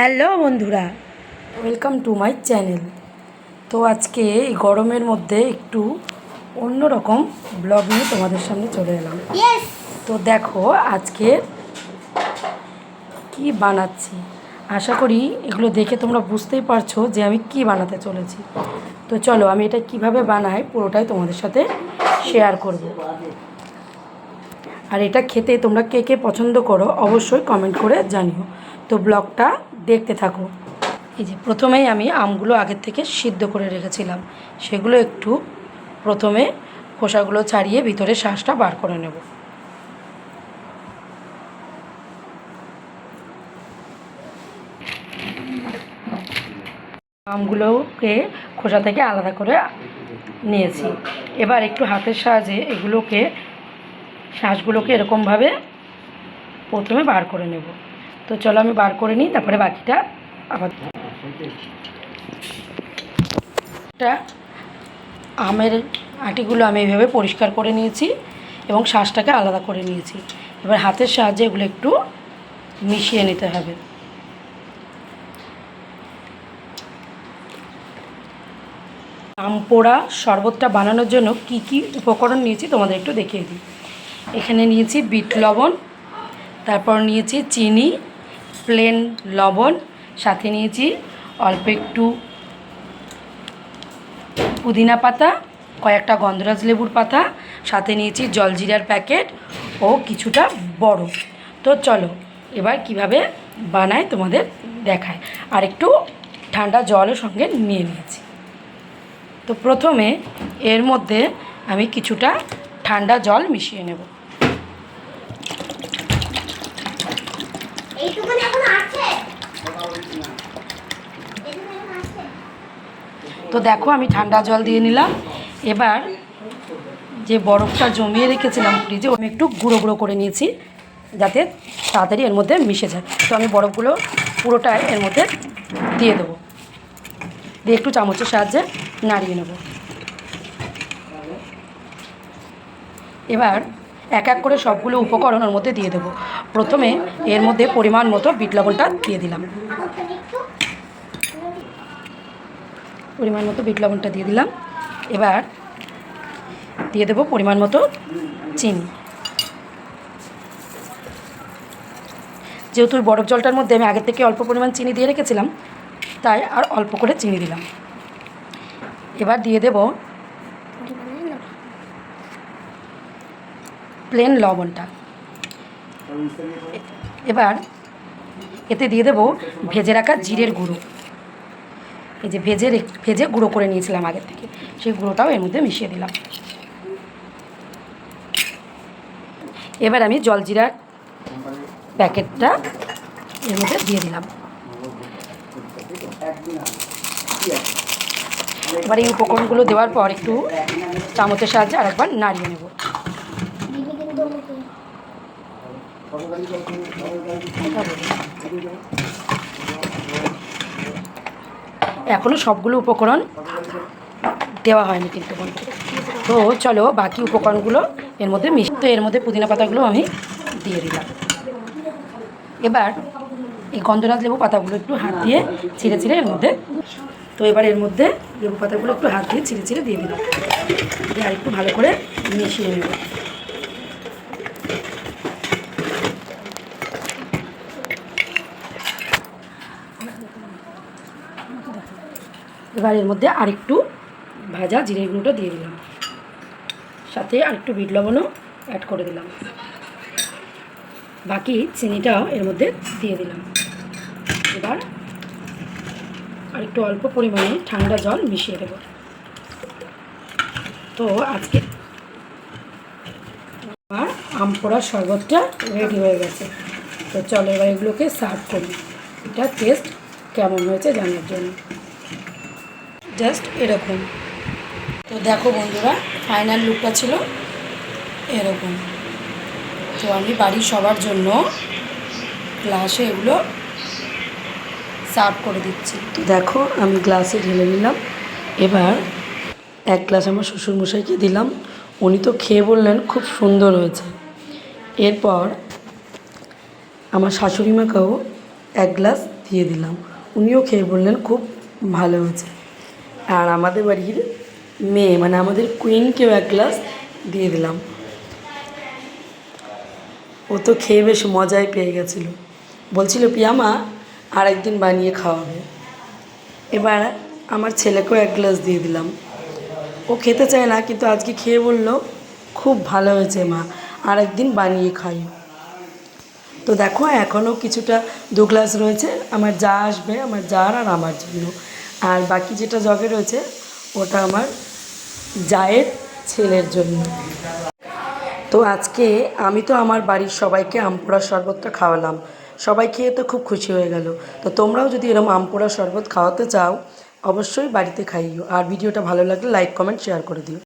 Hello বন্ধুরা। Welcome to my channel তো আজকে এই গরমের মধ্যে একটু অন্যরকম ব্লগ নিয়ে তোমাদের সামনে চলে এলাম। তো দেখো আজকে কি বানাচ্ছি। আশা করি এগুলো দেখে তোমরা বুঝতেই পারছ যে আমি কি বানাতে চলেছি। তো চলো আমি এটা কীভাবে বানাই পুরোটাই তোমাদের সাথে শেয়ার করব। আর এটা খেতে তোমরা কে কে পছন্দ করো অবশ্যই কমেন্ট করে জানিও। তো ব্লগটা দেখতে থাকো। এই যে প্রথমেই আমি আমগুলো আগের থেকে সিদ্ধ করে রেখেছিলাম। সেগুলো একটু প্রথমে খোসাগুলো ছাড়িয়ে ভিতরে শ্বাসটা বার করে নেব। আমগুলোকে খোসা থেকে আলাদা করে নিয়েছি। এবার একটু হাতের সাহায্যে এগুলোকে শ্বাসগুলোকে এরকমভাবে প্রথমে বার করে নেব। তো চলো আমি বার করে নিই, তারপরে বাকিটা আবার একটা আমের আটিগুলো আমি এইভাবে পরিষ্কার করে নিয়েছি এবং শ্বাসটাকে আলাদা করে নিয়েছি। এবার হাতের সাহায্যে এগুলো একটু মিশিয়ে নিতে হবে। আম পোড়া শরবতটা বানানোর জন্য কি কি উপকরণ নিয়েছি তোমাদের একটু দেখিয়ে দিই। এখানে নিয়েছি বিট লবণ, তারপর নিয়েছি চিনি প্লেন লবণ, সাথে নিয়েছি অল্প একটু পুদিনা পাতা, কয়েকটা গন্ধরাজ লেবুর পাতা, সাথে নিয়েছি জলজিরার প্যাকেট ও কিছুটা বরফ তো চলো, এবার কীভাবে বানায় তোমাদের দেখায়। আর একটু ঠান্ডা জলও সঙ্গে নিয়ে নিয়েছি। তো প্রথমে এর মধ্যে আমি কিছুটা ঠান্ডা জল মিশিয়ে নেব। তো দেখো আমি ঠান্ডা জল দিয়ে নিলাম। এবার যে বরফটা জমিয়ে রেখেছিলাম ফ্রিজে আমি একটু গুঁড়ো গুঁড়ো করে নিয়েছি, যাতে তাড়াতাড়ি এর মধ্যে মিশে যায়। তো আমি বরফগুলো পুরোটাই এর মধ্যে দিয়ে দেবো। দিয়ে একটু চামচের সাহায্যে নাড়িয়ে নেব। এবার এক এক করে সবগুলো উপকরণ ওর মধ্যে দিয়ে দেবো। প্রথমে এর মধ্যে পরিমাণ মতো বিট লবণটা দিয়ে দিলাম। পরিমাণ মতো বিট লবণটা দিয়ে দিলাম। এবার দিয়ে দেবো পরিমাণ মতো চিনি। যেহেতু বরফ জলটার মধ্যে আমি আগের থেকে অল্প পরিমাণ চিনি দিয়ে রেখেছিলাম, তাই আর অল্প করে চিনি দিলাম। এবার দিয়ে দেব প্লেন লবণটা। এবার এতে দিয়ে দেবো ভেজে রাখা জিরের গুঁড়ো। এই যে ভেজে ভেজে গুঁড়ো করে নিয়েছিলাম আগের থেকে। সেই গুঁড়োটাও এর মধ্যে মিশিয়ে দিলাম। এবার আমি জলজিরার প্যাকেটটা এর মধ্যে দিয়ে দিলাম। এবার এই উপকরণগুলো দেওয়ার পর একটু চামচের সাহায্যে আরেকবার নাড়িয়ে নেব। দিদি কিন্তু এখনও সবগুলো উপকরণ দেওয়া হয়নি কিন্তু। তো চলো বাকি উপকরণগুলো এর মধ্যে মিশ তো এর মধ্যে পুদিনা পাতাগুলো আমি দিয়ে দিলাম। এবার এই গন্ধরাজ লেবু পাতাগুলো একটু হাত দিয়ে ছিঁড়ে ছিঁড়ে এর মধ্যে তো এবার এর মধ্যে লেবু পাতাগুলো একটু হাত দিয়ে ছিঁড়ে ছিঁড়ে দিয়ে দিলাম। দিয়ে আর একটু ভালো করে মিশিয়ে নেব। এবার এর মধ্যে আরেকটু ভাজা জিরে গুঁড়োটা দিয়ে দিলাম। সাথে আরেকটু বিট লবণও অ্যাড করে দিলাম। বাকি চিনিটাও এর মধ্যে দিয়ে দিলাম। এবার আরেকটু অল্প পরিমাণে ঠান্ডা জল মিশিয়ে দেব। তো আজকে আমার আম পোড়ার শরবতটা রেডি হয়ে গেছে। তো চলো এবার এগুলোকে সার্ভ করি। এটা টেস্ট কেমন হয়েছে জানার জন্য। জাস্ট এরকম। তো দেখো বন্ধুরা ফাইনাল লুকটা ছিল এরকম। তো আমি বাড়ির সবার জন্য গ্লাসে এগুলো সার্ভ করে দিচ্ছি। তো দেখো, আমি গ্লাসে ঢেলে নিলাম। এবার এক গ্লাস আমার শ্বশুরমশাইকে দিলাম। উনি তো খেয়ে বললেন, খুব সুন্দর হয়েছে। এরপর আমার শাশুড়ি মাকেও এক গ্লাস দিয়ে দিলাম। উনিও খেয়ে বললেন, খুব ভালো হয়েছে। আর আমাদের বাড়ির মেয়ে মানে আমাদের কুইনকেও এক গ্লাস দিয়ে দিলাম। ও তো খেয়ে বেশ মজাই পেয়ে গেছিল। বলছিল পিয়ামা আর একদিন বানিয়ে খাওয়াবে। এবার আমার ছেলেকেও এক গ্লাস দিয়ে দিলাম। ও খেতে চায় না, কিন্তু আজকে খেয়ে বলল, খুব ভালো হয়েছে মা আর একদিন বানিয়ে খাই। তো দেখো, এখনও কিছুটা দু গ্লাস রয়েছে, আমার যা আসবে, আমার যার আর আমার জন্য। আর বাকি যেটা জগে রয়েছে, ওটা আমার জায়ের ছেলের জন্য। তো আজকে আমি তো আমার বাড়ির সবাইকে আমপোড়া শরবতটা খাওয়ালাম। সবাই খেয়ে তো খুব খুশি হয়ে গেল। তো তোমরাও যদি এরকম আমপোড়া শরবত খাওয়াতে চাও, অবশ্যই বাড়িতে খাইও। আর ভিডিওটা ভালো লাগলে লাইক কমেন্ট শেয়ার করে দিও।